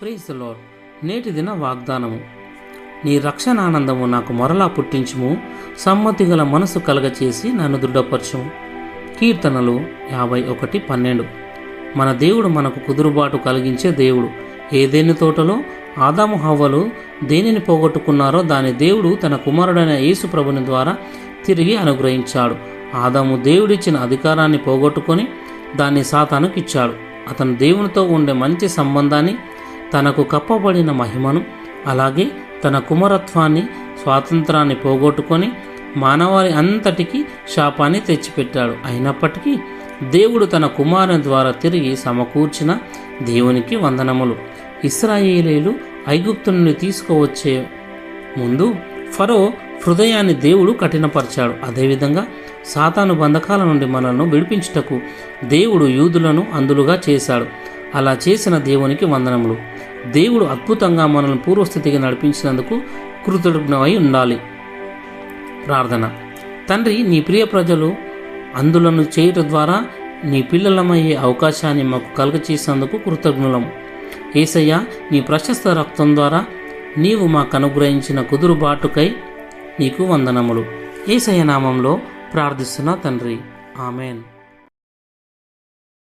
Praise lord నేటి దిన వాగ్దానము. నీ రక్షణ ఆనందము నాకు మరలా పుట్టించుము. సమ్మతి గల మనసు కలగచేసి నన్ను దృఢపరచుము. కీర్తనలు యాభై ఒకటి పన్నెండు. మన దేవుడు మనకు కుదురుబాటు కలిగించే దేవుడు. ఏదేని తోటలో ఆదాము హవ్వలు దేనిని పోగొట్టుకున్నారో దాని దేవుడు తన కుమారుడైన యేసు ప్రభుని ద్వారా తిరిగి అనుగ్రహించాడు. ఆదాము దేవుడిచ్చిన అధికారాన్ని పోగొట్టుకొని దాన్ని సాతానుకిచ్చాడు. అతను దేవునితో ఉండే మంచి సంబంధాన్ని తనకు కప్పబడిన మహిమను అలాగే తన కుమరత్వాన్ని స్వాతంత్రాన్ని పోగొట్టుకొని మానవాళి అంతటికి శాపాన్ని తెచ్చిపెట్టాడు. అయినప్పటికీ దేవుడు తన కుమారుని ద్వారా తిరిగి సమకూర్చిన దేవునికి వందనములు. ఇస్రాయేలీలు ఐగుప్తు నుండి తీసుకువచ్చే ముందు ఫరో హృదయాన్ని దేవుడు కఠినపరిచాడు. అదేవిధంగా సాతాను బంధకాల నుండి మనల్ని విడిపించుటకు దేవుడు యూదులను అందులుగా చేశాడు. అలా చేసిన దేవునికి వందనములు. దేవుడు అద్భుతంగా మనల్ని పూర్వస్థితికి నడిపించినందుకు కృతజ్ఞమై ఉండాలి. ప్రార్థన. తండ్రి నీ ప్రియ ప్రజలు అందులను చేయటం ద్వారా నీ పిల్లలమయ్యే అవకాశాన్ని మాకు కలుగచేసినందుకు కృతజ్ఞులం. ఏసయ్య నీ ప్రశస్త రక్తం ద్వారా నీవు మాకు అనుగ్రహించిన కుదురుబాటుకై నీకు వందనములు. ఏసయ్య నామంలో ప్రార్థిస్తున్నా తండ్రి. ఆమెన్.